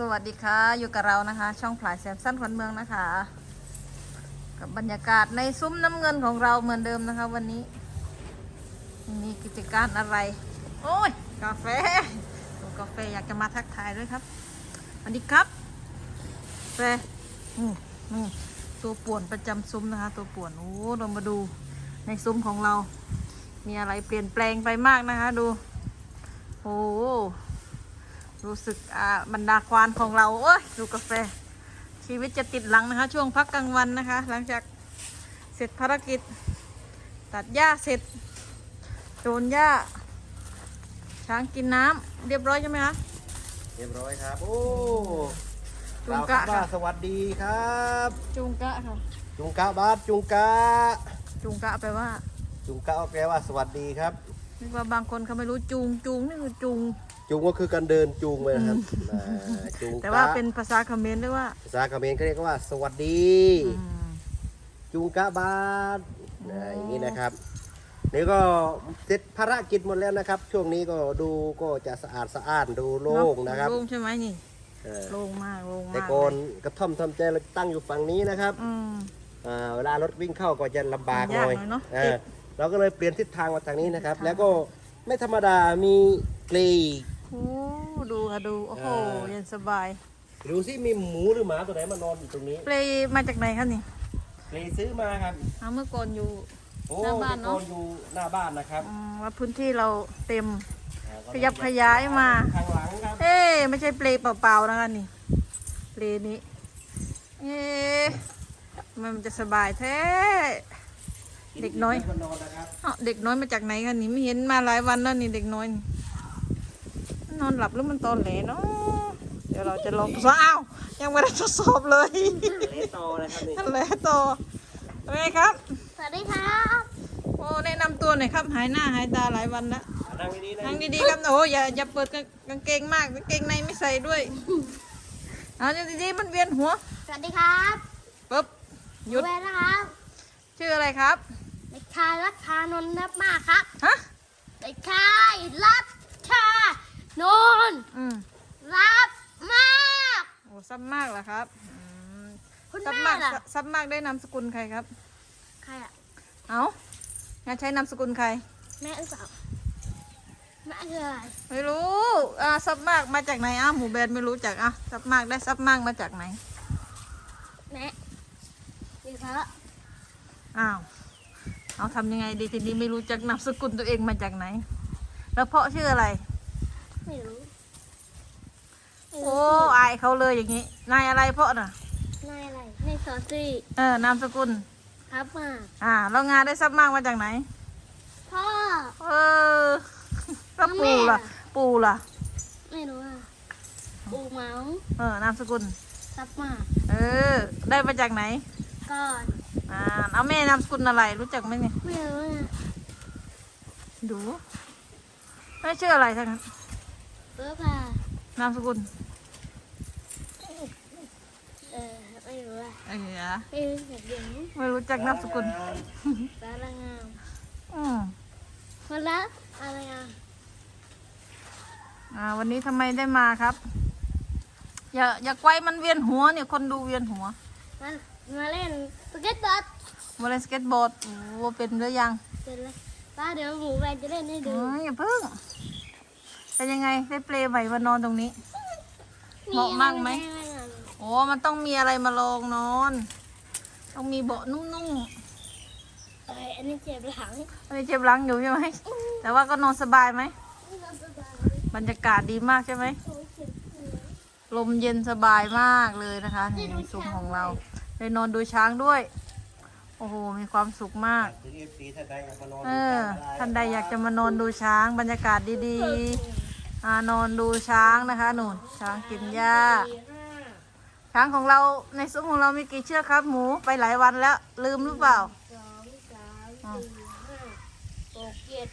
สวัสดีค่ะ อยู่กับเรานะคะ ช่องผลายแซมสั้นขวัญเมืองนะคะ กับบรรยากาศในซุ้มน้ำเงินของเราเหมือนเดิมนะคะ วันนี้ มีกิจการอะไร โอ้ย กาแฟตัวกาแฟอยากจะมาทักทายด้วยครับสวัสดีครับกาแฟนี่ตัวป่วนประจำซุ้มนะคะ ตัวป่วนโอ้เรามาดูในซุ้มของเรา มีอะไรเปลี่ยนแปลงไปมากนะคะ ดู โอ้ รู้สึกอ่าบรรดาควานของเราโอ้ยดูกาแฟ ชีวิตจะติดหลังนะคะ ช่วงพักกลางวันนะคะ หลังจากเสร็จภารกิจ ตัดหญ้าเสร็จโจนหญ้า ช้างกินน้ำเรียบร้อยใช่ไหมคะ เรียบร้อยครับ โอ้จุงกะกล่าวคำว่าค่ะสวัสดีครับ จุงกะค่ะ จุงกะบาสจุงกะ จุงกะแปลว่าจุงกะแปลว่าสวัสดีครับ นึกว่าบางคนเขาไม่รู้จูงจูงนี่คือจูง จุงก็คือการเดินจูงไปนะครับอ่าจุงแต่กะว่าเป็นภาษาเขมรเรียกว่าภาษาเขมรเขาเรียกว่า สวัสดี อืมจุงกะบาสนะอย่างนี้นะครับ นี่ก็เสร็จภารกิจหมดแล้วนะครับ ช่วงนี้ก็ดูก็จะสะอาดสะอ้านดูโล่งนะครับโล่งใช่ไหมนี่เออโล่งมากโล่งมากแต่ก่อนกระท่อมทำใจเราตั้งอยู่ฝั่งนี้นะครับ อืม อ่าเวลารถวิ่งเข้าก็จะลำบากหน่อยยากหน่อยเนอะเออเราก็เลยเปลี่ยนทิศทางมาทางนี้นะครับทิศทางแล้วก็ไม่ธรรมดามีเกลี โอ้ดูค่ะดู โอ้โหอ่าเย็นสบาย ดูสิมีหมูหรือหมาตัวไหนมานอนอยู่ตรงนี้เปลมาจากไหนคะนี่เกลีซื้อมาครับเอาเมื่อก่อนอยู่ โอ้หน้าบ้านเนอะตอยู่หน้าบ้านนะครับอืมว่าพื้นที่เราเต็ม อ่าก็ขยับขยายมา ข้างหลังครับ เอ๊ะไม่ใช่เปลเปล่าๆนะคะนี่เปลนี้เอ๊ะทำไมมันจะสบายแท้ เด็กน้อยมานอนนะครับเอ้าเด็กน้อยมาจากไหนกันนี่ไม่เห็นมาหลายวันแล้วนี่เด็กน้อยนี่ นอนหลับหรือมันตอนแหลเนาะเดี๋ยวเราจะลองทดสอบอ้าวยังไม่ได้ทดสอบเลยเลโตนะครับนี่นั่นแหละต่อเป็นไงครับ สวัสดีครับโอ้แนะนำตัวหน่อยครับหายหน้าหายตาหลายวันแล้วนั่งดีๆนะนั่งดีๆครับโอ้อย่าอย่าเปิดกางกางเกงมากกางเกงในไม่ใส่ด้วยเอาดีๆมันเวียนหัว สวัสดีครับปึ๊บหยุดเวรนะครับ ชื่ออะไรครับเด็กชายรัชชานนท์นับมากครับฮะเด็กชายรัช ชานนท์อืมรับมากโอ้ซับมากเหรอครับอืมคุณซับแม่มากล่ะซับมากได้นามสกุลใครครับ ใครอะเอางั้นใช้นามสกุลใคร แม่หรือเปล่าแม่คืออะไรไม่รู้อ่าซับมากมาจากไหนอ้าวหมูแบนไม่รู้จักอะซับมากได้ซับมากมาจากไหน แม่ดีครับอ้าว เอาทำยังไงดีทีนี้ไม่รู้จักนามสกุลตัวเองมาจากไหน แล้วเพาะชื่ออะไร ไม่รู้ไม่โอ้รู้อายเขาเลยอย่างนี้ นายอะไรเพาะน่ะ นายอะไรนายสอสีเออนามสกุลครับมากอ่าแล้วงานได้ซับมากมาจากไหน พ่อ เออแล้วปูล่ะปูล่ะ ไม่รู้อะปูเมาส์เออนามสกุลรับมากเออ ได้มาจากไหน ก่อน อ่าเอาแม่นามสกุลอะไรรู้จักไหมเนี่ยไม่รู้อะดูแม่ชื่ออะไรทั้งนั้น เออค่ะนามสกุลเออไม่รู้อะเออไม่รู้จักเดี๋ยวนี้ไม่รู้จักนามสกุลสารงามอืมคนละอะไรอะอ่า วันนี้ทำไมได้มาครับ อย่าอย่าไกวมันเวียนหัวเนี่ยคนดูเวียนหัว มันมาเล่นสเก็ตบอร์ดมาเล่นสเก็ตบอร์ดโอ้เป็นหรือยังเสร็จแล้วป้าเดี๋ยวหมูแวนจะเล่นให้ดูเอ้ยอย่าเพิ่ง เป็นยังไงได้เปลใหม่มานอนตรงนี้ เหมาะมากไหม โอ้มันต้องมีอะไรมาลองนอน ต้องมีเบาะนุ่มเอ้ยอันนี้เจ็บหลังๆไม่ได้เจ็บหลังอยู่ใช่ไหม แต่ว่าก็นอนสบายไหม บรรยากาศดีมากใช่ไหม ลมเย็นสบายมากเลยนะคะนี่ในซุ้มของเราได้นอนดูช้างด้วย โอ้โห มีความสุขมากถึง FC ท่านใดอยากมานอนเออ ท่านใดอยากจะมานอนดูช้างบรรยากาศดีๆอ่า นอนดูช้างนะคะหนุนช้างกินหญ้าสี่ห้า ช้างของเราในซุ้มของเรามีกี่เชือกครับ หมูไปหลายวันแล้ว ลืมหรือเปล่าสองสามสี่ห้าหกเจ็ด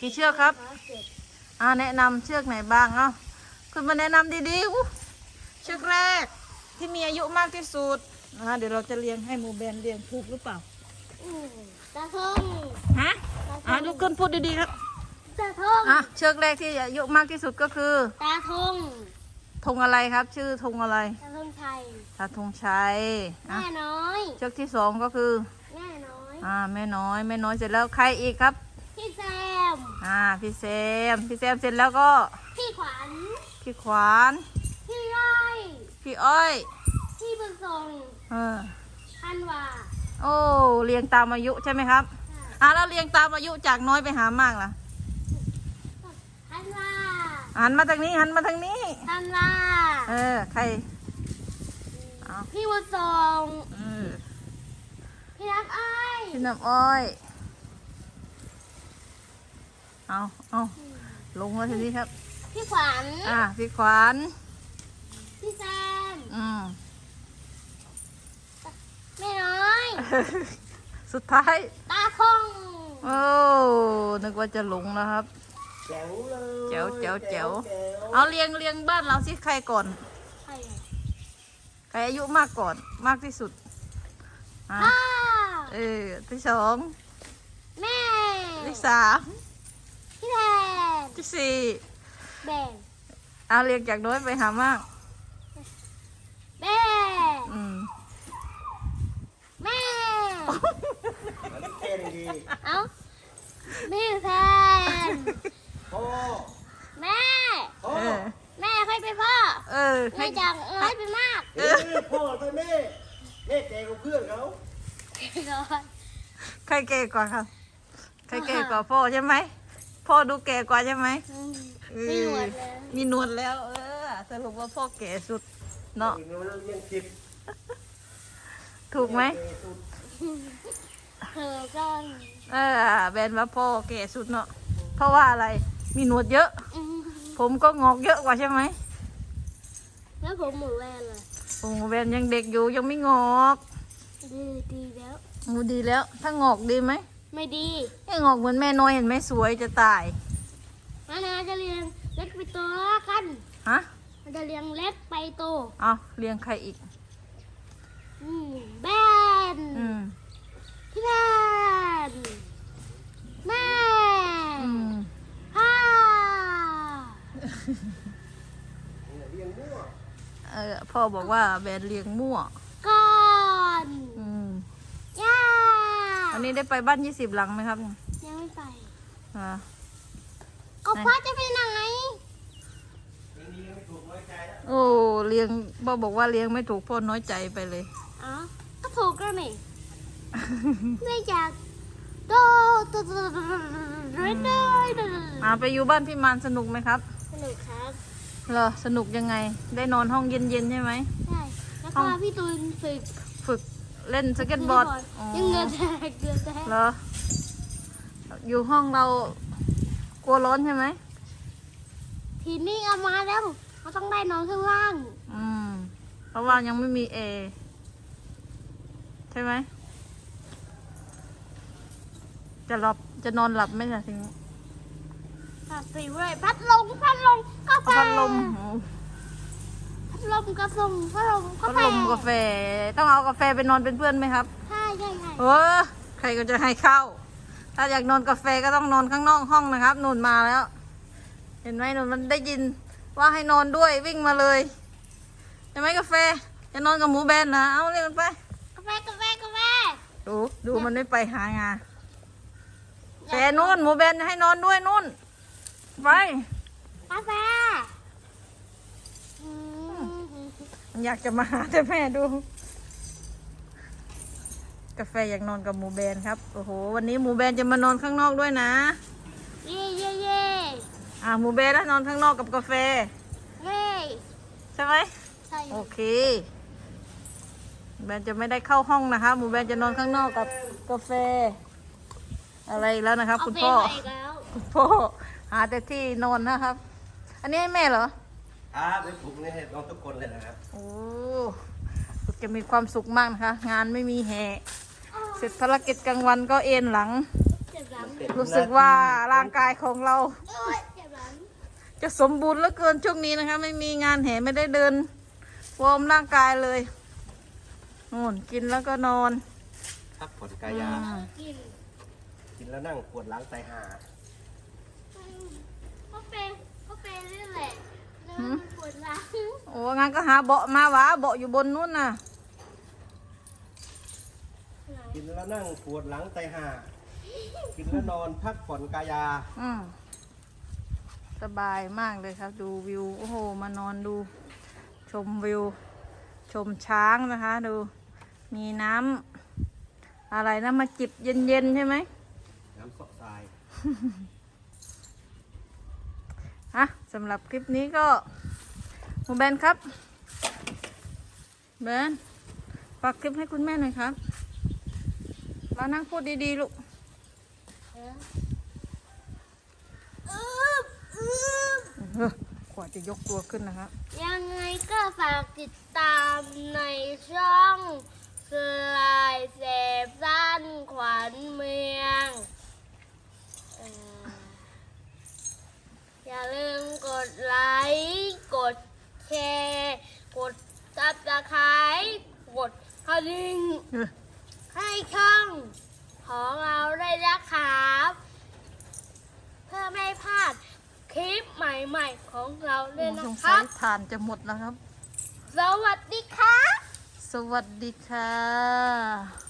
กี่เชือกครับแปดเจ็ดอ่าแนะนำเชือกไหนบ้างเอ้าคุณมาแนะนำดีๆอู้เชือกแรกที่มีอายุมากที่สุดนะคะเดี๋ยวเราจะเรียงให้หมูแบนเรียงถูกหรือเปล่าอืมตาทงฮะอ่าลุกขึ้นพูดดีๆครับ ตาทงอะเชือกแรกที่อายุมากที่สุดก็คือตาทงธงอะไรครับ ชื่อธงอะไรตาลงชัยตาธงชัยอะแม่น้อยเชือกที่สองก็คือแม่น้อยอ่าแม่น้อยแม่น้อยเสร็จแล้วใครอีกครับ พี่แซมอ่าพี่แซมพี่แซมเสร็จแล้วก็ พี่ขวัญพี่ขวานพี่ร้อยพี่อ้อยพี่บุญทรงเออพันวาโอ้เรียงตามอายุใช่ไหมครับ อ่าแล้วเรียงตามอายุจากน้อยไปหามากล่ะพันวา หันมาทางนี้หันมาทางนี้พันวาเออ ใครเอาพี่บุญทรงเออพี่รักอ้อยพี่น้ำอ้อย เอาเอาลงมาทีนี้ครับ พี่ขวัญอ่าพี่ขวานพี่แซมอืมแม่น้อยสุดท้าย ตาคง โอ้นึกว่าจะหลงแล้วครับ แจ๋วเลยแจ๋วแจ๋วแจ๋วแจ๋วเอาเรียงเรียงบ้านเราสิใครก่อน ใครอะใครอายุมากก่อนมากที่สุดอะพ่อเออที่สองแม่ที่สามพี่แทนที่สี่แบ่งเอาเรียงจากน้อยไปหามากแม่อืมแม่ มันเท่ดีเอ้าพี่แทน พ่อแม่ พ่อเออ แม่ค่อยไปพ่อเออแม่ให้จากน้อยไปมากเอ้ยพ่อไปแม่แม่แกกับเพื่อนเขาก่อนใครแก่กว่าครับใครแก่กว่าพ่อใช่ไหมพ่อดูแก่กว่าใช่ไหมอืมเอมีหนอวดแล้วมีหนวดแล้ว เออสรุปว่าพ่อแก่สุดเนาะอีกหน่อยเราเรียนจิตถูกไหมแก่สุดเธอกันเออแบนว่าพ่อแก่สุดเนาะเพราะว่าอะไร มีหนวดเยอะอืมผมก็งอกเยอะกว่าใช่ไหม แล้วผมหมูแวนล่ะผมแบนยังเด็กอยู่ยังไม่งอกดีดีแล้วงูดีแล้ว ถ้างอกดีไหมไม่ดีไอ้งอกเหมือนแม่น้อยเห็นไหมสวยจะตายมันน่าจะเรียงเล็กไปโตกันฮะมันจะเรียงเล็กไปโตเอาเลี้ยงใครอีกอืมแบนอืมพี่แบนแม่ อืม พ่อ เรียนมั่วเออพ่อบอกว่าแบนเลี้ยงมั่วก่อนอืมย่าวันนี้ได้ไปบ้านยี่สิบหลังไหมครับยังไม่ไปอ่าก็พ่อจะไปไหนโอ้เลี้ยงพ่อบอกว่าเลี้ยงไม่ถูกพ่อน้อยใจไปเลยอ๋อก็ถูกแล้วนี่เนื่องจากโตโตโตโตโตโตโตอ่าไปอยู่บ้านพี่มานสนุกไหมครับ สนุกครับเหรอสนุกยังไง ได้นอนห้องเย็นๆใช่ไหม ใช่แล้วก็พี่ตูนฝึกฝึกเล่นสเก็ตบอร์ดอ๋อยังเงือแตกเงือแตกเหรอ อยู่ห้องเรากลัวร้อนใช่ไหมทีนี้เอามาแล้วเราต้องได้นอนข้างล่าง อืม เพราะว่ายังไม่มีแอร์ใช่ไหม จะหลับจะนอนหลับไหมล่ะทีนี้ ตัดสีเลยพัดลมพัดลมกาแฟเอาพัดลมโอ้พัดลมกาแฟพัดลมกาพัดแฟลมกาแฟ ต้องเอากาแฟไปนอนเป็นเพื่อนไหมครับใช่ใช่ใช่เออใครก็จะให้เข้า ถ้าอยากนอนกาแฟก็ต้องนอนข้างนอกห้องนะครับนุ่นมาแล้ว เห็นไหมนุ่นมันได้ยิน ว่าให้นอนด้วยวิ่งมาเลยเห็นไหมกาแฟจะนอนกับหมูแบนนะเอาเรียกมันไปกาแฟกาแฟกาแฟดูดูมันไม่ไปหางาแฟนู่นหมูแบนให้นอนด้วยนู่น ไปกาแฟอืมมันอยากจะมาหาแต่แม่ดู กาแฟอยากนอนกับหมูแบนครับ โอ้โห วันนี้หมูแบนจะมานอนข้างนอกด้วยนะ เย่เย่เย่อ่าหมูแบนแล้วนอนข้างนอกกับกาแฟ เย่ใช่ไหมใช่โอเคหมูแบนจะไม่ได้เข้าห้องนะคะ หมูแบนจะนอนข้างนอกกับกาแฟ อะไรอีกแล้วนะครับเอาคุณเพลพ่งอมาอีกแล้ว คุณพ่อ หาแต่ที่นอนนะครับ อันนี้ให้แม่เหรอครับเป็นผมนี่ให้น้องทุกคนเลยนะครับ โอ้ลูกจะมีความสุขมากนะคะ งานไม่มีแห่เสร็จภารกิจกลางวันก็เอนหลังเจ็บหลัง รู้สึกว่าร่างกายของเราโอ๊ยเจ็บหลังจะสมบูรณ์เหลือเกินช่วงนี้นะคะ ไม่มีงานแห่ไม่ได้เดินวอร์มร่างกายเลยนู่นกินแล้วก็นอนพักผ่อนกายาอืมกินกินแล้วนั่งปวดหลังไตหา เขาเป็นเขาเป็นนี่แหละ หืม ปวดหลัง โอ้งั้นก็หาเบาะมาวะเบาะอยู่บนนู้นน่ะ กินแล้วนั่งปวดหลังไตห่ากินแล้วนอนพักผ่อนกายา อืมสบายมากเลยครับ ดูวิว โอ้โห มานอนดู ชมวิว ชมช้างนะคะ ดู มีน้ำอะไรนะมาจิบเย็นๆใช่ไหมน้ำซอกทราย ฮะสำหรับคลิปนี้ก็ หมูแบนครับ แบนฝากคลิปให้คุณแม่หน่อยครับ มานั่งพูดดีๆลูกอึ๊บอึ๊บเออกว่าจะยกตัวขึ้นนะครับ ยังไงก็ฝากติดตามในช่องสลายเสพสั้นขวัญเมืองเอ่ออย่าลืมกดไลค์ กด แชร์กดซับสไครต์กดกระดิ่งเออให้ช่องของเราได้นะครับ เพื่อไม่พลาดคลิปใหม่ๆของเราด้วยโอ้นะสงคสัรัยบทานจะหมดแล้วครับ สวัสดีครับ สวัสดีค่ะ